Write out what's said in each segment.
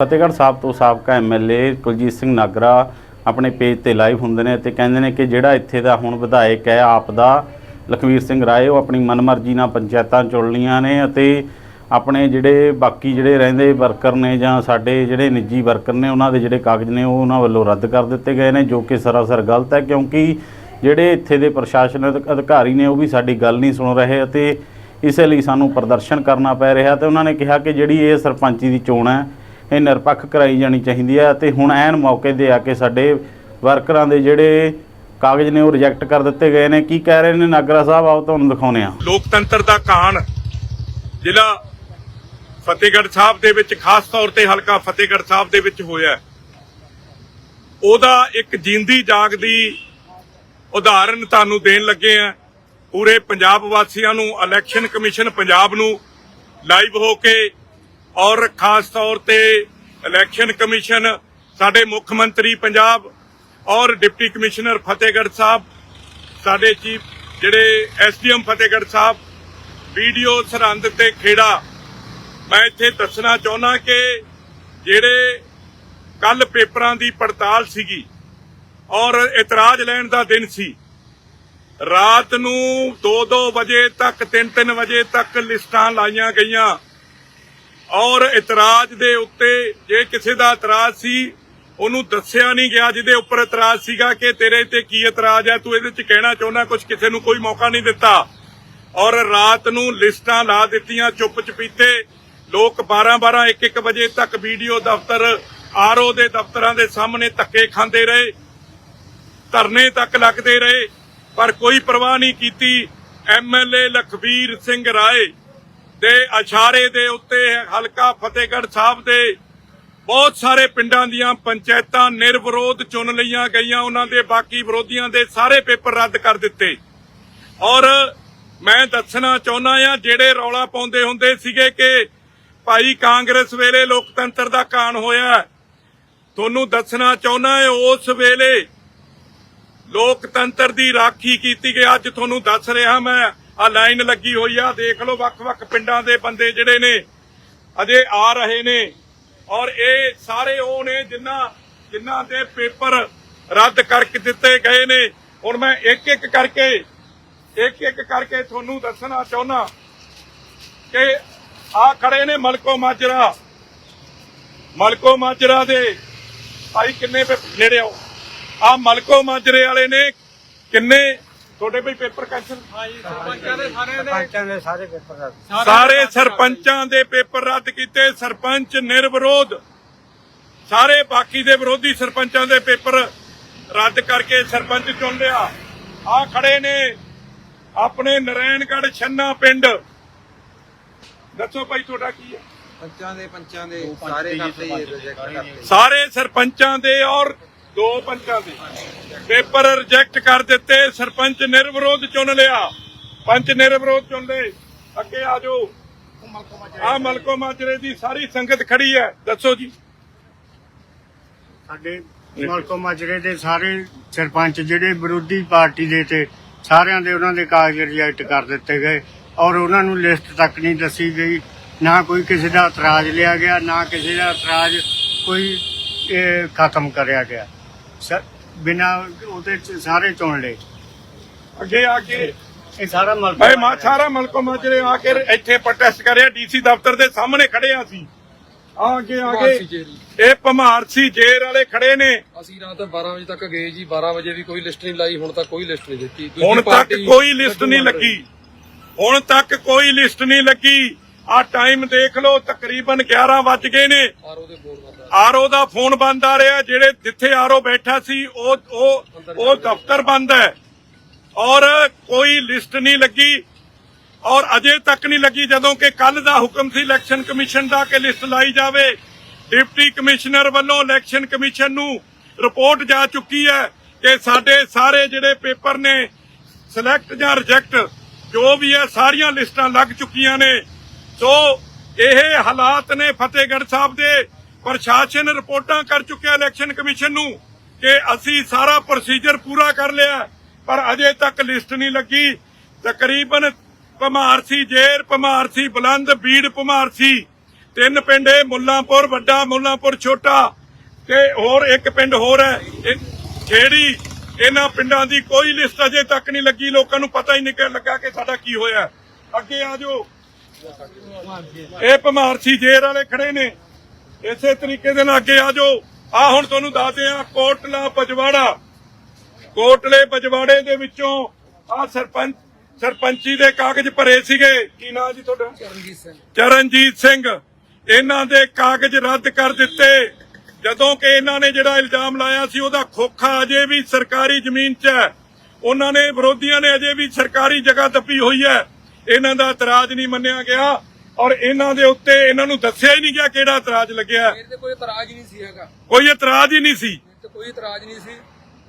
ਫਤਿਹਗੜ੍ਹ ਸਾਹਿਬ ਤੋਂ ਸਾਬਕਾ ਐਮਐਲਏ ਕੁਲਜੀਤ ਸਿੰਘ ਨਾਗਰਾ ਆਪਣੇ ਪੇਜ ਤੇ ਲਾਈਵ ਹੁੰਦੇ ਨੇ ਤੇ ਕਹਿੰਦੇ ਨੇ ਕਿ ਜਿਹੜਾ ਇੱਥੇ ਦਾ ਹੁਣ ਵਿਧਾਇਕ ਹੈ, ਆਪ ਦਾ ਲਖਵੀਰ ਸਿੰਘ ਰਾਏ, ਉਹ ਆਪਣੀ ਮਨਮਰਜ਼ੀ ਨਾਲ ਪੰਚਾਇਤਾਂ ਚੁਣ ਨੇ ਅਤੇ ਆਪਣੇ ਜਿਹੜੇ ਬਾਕੀ ਜਿਹੜੇ ਰਹਿੰਦੇ ਵਰਕਰ ਨੇ ਜਾਂ ਸਾਡੇ ਜਿਹੜੇ ਨਿੱਜੀ ਵਰਕਰ ਨੇ, ਉਹਨਾਂ ਦੇ ਜਿਹੜੇ ਕਾਗਜ਼ ਨੇ, ਉਹ ਉਹਨਾਂ ਵੱਲੋਂ ਰੱਦ ਕਰ ਦਿੱਤੇ ਗਏ ਨੇ, ਜੋ ਕਿ ਸਰਾਸਰ ਗਲਤ ਹੈ ਕਿਉਂਕਿ ਜਿਹੜੇ ਇੱਥੇ ਦੇ ਪ੍ਰਸ਼ਾਸਨ ਅਧਿਕਾਰੀ ਨੇ, ਉਹ ਵੀ ਸਾਡੀ ਗੱਲ ਨਹੀਂ ਸੁਣ ਰਹੇ ਅਤੇ ਇਸੇ ਲਈ ਸਾਨੂੰ ਪ੍ਰਦਰਸ਼ਨ ਕਰਨਾ ਪੈ ਰਿਹਾ ਤੇ ਉਹਨਾਂ ਨੇ ਕਿਹਾ ਕਿ ਜਿਹੜੀ ਇਹ ਸਰਪੰਚੀ ਦੀ ਚੋਣ ਹੈ ਇਹ ਨਿਰਪੱਖ ਕਰਾਈ ਜਾਣੀ ਚਾਹੀਦੀ ਹੈ ਤੇ ਹੁਣ ਐਨ ਮੌਕੇ ਦੇ ਆ ਕੇ ਸਾਡੇ ਵਰਕਰਾਂ ਦੇ ਜਿਹੜੇ ਕਾਗਜ਼ ਨੇ ਉਹ ਰਿਜੈਕਟ ਕਰ ਦਿੱਤੇ ਗਏ ਨੇ। ਕੀ ਕਹਿ ਰਹੇ ਨੇ ਨਾਗਰਾ ਸਾਹਿਬ? ਆਓ ਤੁਹਾਨੂੰ ਦਿਖਾਉਨੇ ਆ ਲੋਕਤੰਤਰ ਦਾ ਕਾਣ ਜ਼ਿਲ੍ਹਾ ਫਤਿਹਗੜ੍ਹ ਸਾਹਿਬ ਦੇ ਵਿੱਚ ਖਾਸ ਤੌਰ ਤੇ ਹਲਕਾ ਫਤਿਹਗੜ੍ਹ ਸਾਹਿਬ ਦੇ ਵਿੱਚ ਹੋਇਆ ਉਹਦਾ ਇੱਕ ਜਿੰਦੀ ਜਾਗਦੀ ਉਦਾਹਰਨ ਤੁਹਾਨੂੰ ਦੇਣ ਲੱਗੇ ਆ ਪੂਰੇ ਪੰਜਾਬ ਵਾਸੀਆਂ ਨੂੰ ਇਲੈਕਸ਼ਨ ਕਮਿਸ਼ਨ ਪੰਜਾਬ ਨੂੰ ਲਾਈਵ ਹੋ ਕੇ ਔਰ ਖਾਸ ਤੌਰ ਤੇ ਇਲੈਕਸ਼ਨ ਕਮਿਸ਼ਨ, ਸਾਡੇ ਮੁੱਖ ਮੰਤਰੀ ਪੰਜਾਬ ਔਰ ਡਿਪਟੀ ਕਮਿਸ਼ਨਰ ਫਤਿਹਗੜ੍ਹ ਸਾਹਿਬ, ਸਾਡੇ ਚੀਫ ਜਿਹੜੇ ਐਸਡੀਐਮ ਫਤਿਹਗੜ੍ਹ ਸਾਹਿਬ, ਵੀਡੀਓ ਸਰਹੰਦ ਤੇ ਖੇੜਾ। ਮੈਂ ਇੱਥੇ ਦੱਸਣਾ ਚਾਹੁੰਦਾ ਕਿ ਜਿਹੜੇ ਕੱਲ ਪੇਪਰਾਂ ਦੀ ਪੜਤਾਲ ਸੀਗੀ ਔਰ ਇਤਰਾਜ਼ ਲੈਣ ਦਾ ਦਿਨ ਸੀ, ਰਾਤ ਨੂੰ 2-2 ਵਜੇ ਤੱਕ 3-3 ਵਜੇ ਤੱਕ ਲਿਸਟਾਂ ਲਾਈਆਂ ਗਈਆਂ। ਔਰ ਇਤਰਾਜ਼ ਦੇ ਉੱਤੇ ਜੇ ਕਿਸੇ ਦਾ ਇਤਰਾਜ਼ ਸੀ, ਉਹਨੂੰ ਦੱਸਿਆ ਨਹੀਂ ਗਿਆ, ਜਿਹਦੇ ਉੱਪਰ ਇਤਰਾਜ਼ ਸੀਗਾ ਕਿ ਤੇਰੇ ਤੇ ਕੀ ਇਤਰਾਜ਼ ਹੈ, ਤੂੰ ਇਹਦੇ ਚ ਕਹਿਣਾ ਚਾਹੁੰਦਾ ਕੁਝ ਕਿਸੇ ਨੂੰ ਕੋਈ ਮੌਕਾ ਨਹੀਂ ਦਿੱਤਾ। ਔਰ ਰਾਤ ਨੂੰ ਲਿਸਟਾਂ ਲਾ ਦਿੱਤੀਆਂ ਚੁੱਪ ਚਪੀਤੇ ਲੋਕ 12-12 1-1 ਵਜੇ ਤੱਕ ਵੀਡੀਓ ਦਫ਼ਤਰ, ਆਰਓ ਦੇ ਦਫ਼ਤਰਾਂ ਦੇ ਸਾਹਮਣੇ ਧੱਕੇ ਖਾਂਦੇ ਰਹੇ। ਧਰਨੇ ਤੱਕ ਲੱਗਦੇ ਰਹੇ, ਪਰ ਕੋਈ ਪਰਵਾਹ ਨਹੀਂ ਕੀਤੀ। ਐਮਐਲਏ ਲਖਵੀਰ ਸਿੰਘ ਰਾਏ ਦੇ ਇਸ਼ਾਰੇ ਦੇ ਉੱਤੇ ਹਲਕਾ ਫਤਿਹਗੜ੍ਹ ਸਾਹਿਬ ਦੇ ਬਹੁਤ ਸਾਰੇ ਪਿੰਡਾਂ ਦੀਆਂ ਪੰਚਾਇਤਾਂ ਨਿਰਵਿਰੋਧ ਚੁਣ ਲਈਆਂ ਗਈਆਂ, ਉਹਨਾਂ ਦੇ ਬਾਕੀ ਵਿਰੋਧੀਆਂ ਦੇ ਸਾਰੇ ਪੇਪਰ ਰੱਦ ਕਰ ਦਿੱਤੇ। ਔਰ ਮੈਂ ਦੱਸਣਾ ਚਾਹੁੰਦਾ ਆ ਜਿਹੜੇ ਰੌਲਾ ਪਾਉਂਦੇ ਹੁੰਦੇ ਸੀਗੇ ਕਿ ਭਾਈ ਕਾਂਗਰਸ ਵੇਲੇ ਲੋਕਤੰਤਰ ਦਾ ਕਾਣ ਹੋਇਆ ਤੁਹਾਨੂੰ ਦੱਸਣਾ ਚਾਹੁੰਦਾ ਹਾਂ, ਉਸ ਵੇਲੇ ਲੋਕਤੰਤਰ ਦੀ ਰਾਖੀ ਕੀਤੀ ਗਈ। ਅੱਜ ਤੁਹਾਨੂੰ ਦੱਸ ਰਿਹਾ ਮੈਂ ਆ ਲਾਈਨ ਲੱਗੀ ਹੋਈ ਆ, ਦੇਖ ਲਓ ਵੱਖ-ਵੱਖ ਪਿੰਡਾਂ ਦੇ ਬੰਦੇ ਜਿਹੜੇ ਨੇ, ਅਜੇ ਆ ਰਹੇ ਨੇ। ਔਰ ਇਹ ਸਾਰੇ ਉਹ ਨੇ ਜਿਨ੍ਹਾਂ ਜਿਨ੍ਹਾਂ ਦੇ ਪੇਪਰ ਰੱਦ ਕਰਕੇ ਦਿੱਤੇ ਗਏ ਨੇ। ਹੁਣ ਮੈਂ ਇੱਕ ਇੱਕ ਕਰਕੇ, ਇੱਕ ਇੱਕ ਕਰਕੇ ਤੁਹਾਨੂੰ ਦੱਸਣਾ ਚਾਹੁੰਦਾ ਕਿ ਆ ਖੜੇ ਨੇ ਮਲਕੋ ਮਾਜਰਾ। ਮਲਕੋ ਮਾਜਰਾ ਦੇ ਭਾਈ ਕਿੰਨੇ ਨੇੜੇ ਆਓ। ਆ ਮਲਕੋ ਮਾਜਰੇ ਵਾਲੇ ਨੇ ਕਿੰਨੇ ਤੁਹਾਡੇ ਵੀ ਪੇਪਰ ਕੈਂਸਲ? ਪੰਚਾਂ ਦੇ ਸਾਰੇ ਪੇਪਰ ਰੱਦ। ਸਾਰੇ ਸਰਪੰਚਾਂ ਦੇ ਪੇਪਰ ਰੱਦ ਕੀਤੇ ਸਰਪੰਚ ਨਿਰਵਿਰੋਧ। ਸਾਰੇ ਬਾਕੀ ਦੇ ਵਿਰੋਧੀ ਸਰਪੰਚਾਂ ਦੇ ਪੇਪਰ ਰੱਦ ਕਰਕੇ ਸਰਪੰਚ ਚੁਣ ਲਿਆ। ਆ ਖੜੇ ਨੇ ਆਪਣੇ ਨਰੈਣਗੜ੍ਹ ਛੰਨਾ ਪਿੰਡ। ਦੱਸੋ ਭਾਈ ਤੁਹਾਡਾ ਕੀ ਹੈ? ਪੰਚਾਂ ਦੇ ਪੰਚਾਂ ਦੇ ਸਾਰੇ ਕਰਤੇ ਰਿਜੈਕਟ ਕਰਤੇ। ਸਾਰੇ ਸਰਪੰਚਾਂ ਦੇ ਔਰ ਦੋ ਪੰਚਾਂ ਦੇ। ਪੇਪਰ ਰਿਜੈਕਟ ਕਰ ਦਿੱਤੇ, ਸਰਪੰਚ ਨਿਰਵਿਰੋਧ ਚੁਣ ਲਿਆ। ਪੰਚ ਨਿਰਵਿਰੋਧ ਚੁਣ ਲਏ। ਅੱਗੇ ਆ ਜਾਓ। ਆ ਮਲਕੋ ਮਾਜਰੇ ਦੀ ਸਾਰੀ ਸੰਗਤ ਖੜੀ ਹੈ। ਦੱਸੋ ਜੀ। ਸਾਡੇ ਮਲਕੋ ਮਾਜਰੇ ਦੇ ਸਾਰੇ ਸਰਪੰਚ ਜਿਹੜੇ ਵਿਰੋਧੀ ਪਾਰਟੀ ਦੇ ਤੇ ਸਾਰਿਆਂ ਦੇ ਉਹਨਾਂ ਦੇ ਕਾਗਜ਼ ਰਿਜੈਕਟ ਕਰ ਦਿੱਤੇ ਗਏ ਔਰ ਉਹਨਾਂ ਨੂੰ ਲਿਸਟ ਤੱਕ ਨਹੀਂ ਦੱਸੀ ਗਈ। ਨਾ ਕੋਈ ਕਿਸੇ ਦਾ ਇਤਰਾਜ਼ ਲਿਆ ਗਿਆ, ਨਾ ਕਿਸੇ ਦਾ ਇਤਰਾਜ਼ ਕੋਈ ਖਤਮ ਕਰਿਆ ਗਿਆ। ਬਿਨਾ ਉਹਦੇ ਚ ਸਾਰੇ ਚੁਣ ਲਏ। ਅੱਗੇ ਆ ਕੇ ਇਹ ਸਾਰਾ ਮਲਕੋ ਮੈਂ ਮਾ ਸਾਰਾ ਮਲਕੋ ਮਾਜਰੇ ਆ ਕੇ ਇੱਥੇ ਪ੍ਰੋਟੈਸਟ ਕਰਿਆ ਡੀਸੀ ਦਫ਼ਤਰ ਦੇ ਸਾਹਮਣੇ ਖੜੇ ਆ ਸੀ ਆ ਅੱਗੇ ਆ ਗਏ ਇਹ ਭਮਾਰਸੀ ਜੇਰ ਵਾਲੇ ਖੜੇ ਨੇ। ਅਸੀਂ ਰਾਤ 12 ਵਜੇ ਤੱਕ ਗਏ ਜੀ 12 ਵਜੇ ਵੀ ਕੋਈ ਲਿਸਟ ਨਹੀਂ ਲਾਈ ਹੁਣ ਤੱਕ ਕੋਈ ਲਿਸਟ ਨਹੀਂ ਦਿੱਤੀ। ਦੂਜੀ ਹੁਣ ਤੱਕ ਪਾਰਟੀ ਕੋਈ ਲਿਸਟ ਨਹੀਂ ਲੱਗੀ। ਹੁਣ ਤੱਕ ਕੋਈ ਲਿਸਟ ਨਹੀਂ ਲੱਗੀ। ਆ ਟਾਈਮ ਦੇਖ ਲਓ ਤਕਰੀਬਨ 11 ਵੱਜ ਗਏ ਨੇ। ਆਰਓ ਦੇ ਫੋਨ ਬੰਦ ਆ ਰਿਹਾ ਜਿਹੜੇ ਜਿੱਥੇ ਆਰਓ ਬੈਠਾ ਸੀ ਉਹ ਉਹ ਉਹ ਦਫ਼ਤਰ ਬੰਦ ਹੈ। ਔਰ ਕੋਈ ਲਿਸਟ ਨਹੀਂ ਲੱਗੀ ਔਰ ਅਜੇ ਤੱਕ ਨਹੀਂ ਲੱਗੀ ਜਦੋਂ ਕਿ ਕੱਲ ਦਾ ਹੁਕਮ ਸੀ ਇਲੈਕਸ਼ਨ ਕਮਿਸ਼ਨ ਦਾ ਕਿ ਲਿਸਟ ਲਾਈ ਜਾਵੇ। ਡਿਪਟੀ ਕਮਿਸ਼ਨਰ ਵੱਲੋਂ ਇਲੈਕਸ਼ਨ ਕਮਿਸ਼ਨ ਨੂੰ ਰਿਪੋਰਟ ਜਾ ਚੁੱਕੀ ਹੈ ਕਿ ਸਾਡੇ ਸਾਰੇ ਜਿਹੜੇ ਪੇਪਰ ਨੇ ਸਿਲੈਕਟ ਜਾਂ ਰਿਜੈਕਟ ਜੋ ਵੀ ਹੈ ਸਾਰੀਆਂ ਲਿਸਟਾਂ ਲੱਗ ਚੁੱਕੀਆਂ ਨੇ। ਸੋ ਇਹ ਹਾਲਾਤ ਨੇ ਫਤਿਹਗੜ੍ਹ ਸਾਹਿਬ ਦੇ ਪ੍ਰਸ਼ਾਸਨ ਰਿਪੋਰਟਾਂ ਕਰ ਚੁੱਕਿਆ ਇਲੈਕਸ਼ਨ ਕਮਿਸ਼ਨ ਨੂੰ ਕਿ ਅਸੀਂ ਸਾਰਾ ਪ੍ਰੋਸੀਜਰ ਪੂਰਾ ਕਰ ਲਿਆ, ਪਰ ਅਜੇ ਤੱਕ ਲਿਸਟ ਨਹੀਂ ਲੱਗੀ। ਤਕਰੀਬਨ ਭਮਾਰਸੀ ਜੇਰ, ਭਮਾਰਸੀ ਬੁਲੰਦ, ਬੀੜ, ਭਮਾਰਸੀ, ਤਿੰਨ ਪਿੰਡ ਇਹ ਮੁੱਲਾਂਪੁਰ, ਵੱਡਾ ਮੁੱਲਾਂਪੁਰ, ਛੋਟਾ ਤੇ ਹੋਰ ਇੱਕ ਪਿੰਡ ਹੋਰ ਹੈ। ਇਹ ਖੇੜੀ ਇਹਨਾਂ ਪਿੰਡਾਂ ਦੀ ਕੋਈ ਲਿਸਟ ਅਜੇ ਤੱਕ ਨਹੀਂ ਲੱਗੀ, ਲੋਕਾਂ ਨੂੰ ਪਤਾ ਹੀ ਨਹੀਂ ਲੱਗਾ ਕਿ ਸਾਡਾ ਕੀ ਹੋਇਆ। ਅੱਗੇ ਆਜੋ ਇਹ ਭਮਾਰਸੀ ਜੇਰ ਵਾਲੇ ਖੜੇ ਨੇ। ਇਸੇ ਤਰੀਕੇ ਦੇ ਨਾਲ ਅੱਗੇ ਆ ਜਾਓ। ਆ ਹੁਣ ਤੁਹਾਨੂੰ ਦੱਸਦੇ ਆ ਕੋਟਲਾ ਪਜਵਾੜਾ। ਕੋਟਲੇ ਪਜਵਾੜੇ ਦੇ ਵਿੱਚੋਂ ਆ ਸਰਪੰਚ ਸਰਪੰਚੀ ਦੇ ਕਾਗਜ਼ ਭਰੇ ਸੀਗੇ। ਕੀ ਨਾਂ ਜੀ ਤੁਹਾਡਾ? ਚਰਨਜੀਤ ਸਿੰਘ। ਚਰਨਜੀਤ ਸਿੰਘ। ਇਹਨਾਂ ਦੇ ਕਾਗਜ਼ ਰੱਦ ਕਰ ਦਿੱਤੇ। ਜਦੋਂ ਕਿ ਇਹਨਾਂ ਨੇ ਜਿਹੜਾ ਇਲਜ਼ਾਮ ਲਾਇਆ ਸੀ ਉਹਦਾ ਖੋਖਾ ਅਜੇ ਵੀ ਸਰਕਾਰੀ ਜ਼ਮੀਨ 'ਚ ਹੈ। ਉਹਨਾਂ ਨੇ ਵਿਰੋਧੀਆਂ ਨੇ ਅਜੇ ਵੀ ਸਰਕਾਰੀ ਜਗ੍ਹਾ ਦੱਬੀ ਹੋਈ ਹੈ। ਇਹਨਾਂ ਦਾ ਇਤਰਾਜ਼ ਨਹੀਂ ਮੰਨਿਆ ਗਿਆ ਔਰ ਇਹਨਾਂ ਦੇ ਉੱਤੇ ਇਹਨਾਂ ਨੂੰ ਦੱਸਿਆ ਹੀ ਨਹੀਂ ਗਿਆ ਕਿਹੜਾ ਇਤਰਾਜ਼ ਲੱਗਿਆ। ਮੇਰੇ ਤੇ ਕੋਈ ਇਤਰਾਜ਼ ਹੀ ਨਹੀਂ ਸੀ ਹੈਗਾ। ਕੋਈ ਇਤਰਾਜ਼ ਹੀ ਨਹੀਂ ਸੀ। ਮੇਰੇ ਤੇ ਕੋਈ ਇਤਰਾਜ਼ ਨਹੀਂ ਸੀ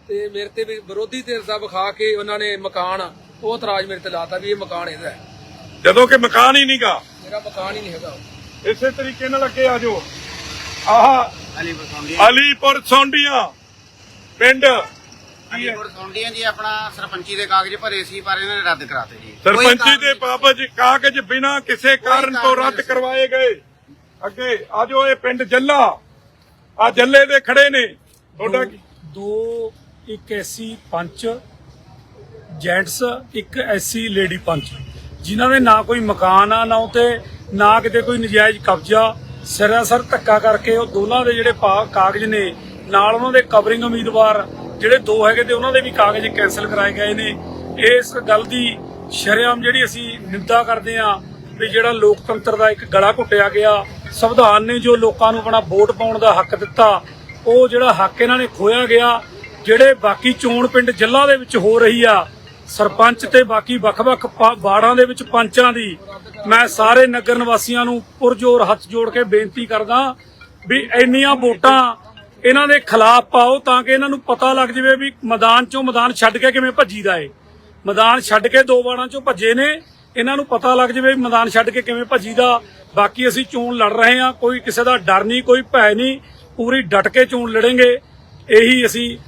ਤੇ ਮੇਰੇ ਤੇ ਵੀ ਵਿਰੋਧੀ ਧਿਰ ਦਾ ਵਿਖਾ ਕੇ ਉਹਨਾਂ ਨੇ ਮਕਾਨ ਉਹ ਇਤਰਾਜ਼ ਮੇਰੇ ਤੇ ਲਾਤਾ ਵੀ ਇਹ ਮਕਾਨ ਇਹਦਾ ਹੈ। ਜਦੋਂ ਕਿ ਮਕਾਨ ਹੀ ਨਹੀਂਗਾ। ਮੇਰਾ ਮਕਾਨ ਹੀ ਨਹੀਂ ਹੈਗਾ। ਇਸੇ ਤਰੀਕੇ ਨਾਲ ਅੱਗੇ ਆ ਜਾਓ। ਆਹ ਅਲੀਪੁਰ ਸੌਂਡੀ ਅਲੀਪੁਰ ਜੀ ਆਪਣਾ ਸਰਪੰਚੀ ਦੇ ਕਾਗਜ਼ ਭਰੇ ਸੀ ਪਰ ਇਹਨਾਂ ਨੇ ਰੱਦ ਕਰਾਤੇ ਜੀ। ਸਰਪੰਚੀ ਦੇ ਬਾਬਤ ਕਾਗਜ਼ ਬਿਨਾਂ ਕਿਸੇ ਕਾਰਨ ਤੋਂ ਕਾਰਨ ਰੱਦ ਨਹੀਂ। ਕਰਵਾਏ ਗਏ। ਅੱਗੇ ਆਜੋ ਇਹ ਪਿੰਡ ਜੱਲਾ। ਆ ਜੱਲੇ ਦੇ ਖੜੇ ਨੇ। ਤੁਹਾਡਾ ਕੀ ਦੋ ਇੱਕ ਐਸੀ ਪੰਚ ਜੈਂਟਸ ਇੱਕ ਐਸੀ ਲੇਡੀ ਪੰਚ। ਜਿਨ੍ਹਾਂ ਦੇ ਨਾ ਕੋਈ ਮਕਾਨ ਆ ਨਾ ਉਤੇ ਨਾ ਕਿਤੇ ਕੋਈ ਨਜਾਇਜ਼ ਕਬਜ਼ਾ। ਸਰਾਸਰ ਧੱਕਾ ਕਰਕੇ ਉਹ ਦੋਨਾਂ ਦੇ ਜਿਹੜੇ ਪਾ- ਕਾਗਜ਼ ਨੇ ਨਾਲ ਉਹਨਾਂ ਦੇ ਕਵਰਿੰਗ ਉਮੀਦਵਾਰ ਜਿਹੜੇ ਦੋ ਹੈਗੇ ਤੇ ਉਹਨਾਂ ਦੇ ਵੀ ਕਾਗਜ਼ ਕੈਨਸਲ ਕਰਾਏ ਗਏ ਨੇ। ਇਸ ਗੱਲ ਦੀ ਸ਼ਰੇਆਮ ਜਿਹੜੀ ਅਸੀਂ ਨਿੰਦਾ ਕਰਦੇ ਹਾਂ ਵੀ ਜਿਹੜਾ ਲੋਕਤੰਤਰ ਦਾ ਇੱਕ ਗਲਾ ਘੁੱਟਿਆ ਗਿਆ, ਸੰਵਿਧਾਨ ਨੇ ਜੋ ਲੋਕਾਂ ਨੂੰ ਆਪਣਾ ਵੋਟ ਪਾਉਣ ਦਾ ਹੱਕ ਦਿੱਤਾ, ਉਹ ਜਿਹੜਾ ਹੱਕ ਇਹਨਾਂ ਨੇ ਖੋਇਆ ਗਿਆ, ਜਿਹੜੇ ਬਾਕੀ ਚੋਣ ਪਿੰਡ ਜ਼ਿਲ੍ਹਾ ਦੇ ਵਿੱਚ ਹੋ ਰਹੀ ਆ, ਸਰਪੰਚ ਤੇ ਬਾਕੀ ਵੱਖ-ਵੱਖ ਪਾ- ਵਾਰਡਾਂ ਦੇ ਵਿੱਚ ਪੰਚਾਂ ਦੀ, ਮੈਂ ਸਾਰੇ ਨਗਰ ਨਿਵਾਸੀਆਂ ਨੂੰ ਪੁਰਜੋਰ ਹੱਥ ਜੋੜ ਕੇ ਬੇਨਤੀ ਕਰਦਾ ਵੀ ਇੰਨੀਆਂ ਵੋਟਾਂ ਇਹਨਾਂ ਦੇ ਖਿਲਾਫ ਪਾਓ ਤਾਂ ਕਿ ਇਹਨਾਂ ਨੂੰ ਪਤਾ ਲੱਗ ਜਾਵੇ ਵੀ ਮੈਦਾਨ ਚੋਂ ਮੈਦਾਨ ਛੱਡ ਕੇ ਕਿਵੇਂ ਭੱਜੀਦਾ ਏ। ਮੈਦਾਨ ਛੱਡ ਕੇ ਦੋ ਵਾਰਾਂ ਚੋਂ ਭੱਜੇ ਨੇ, ਇਹਨਾਂ ਨੂੰ ਪਤਾ ਲੱਗ ਜਾਵੇ ਵੀ ਮੈਦਾਨ ਛੱਡ ਕੇ ਕਿਵੇਂ ਭੱਜੀਦਾ। ਬਾਕੀ ਅਸੀਂ ਚੋਣ ਲੜ ਰਹੇ ਹਾਂ, ਕੋਈ ਕਿਸੇ ਦਾ ਡਰ ਨਹੀਂ, ਕੋਈ ਭੈ ਨਹੀਂ, ਪੂਰੀ ਡਟ ਕੇ ਚੋਣ ਲੜਾਂਗੇ। ਇਹੀ ਅਸੀਂ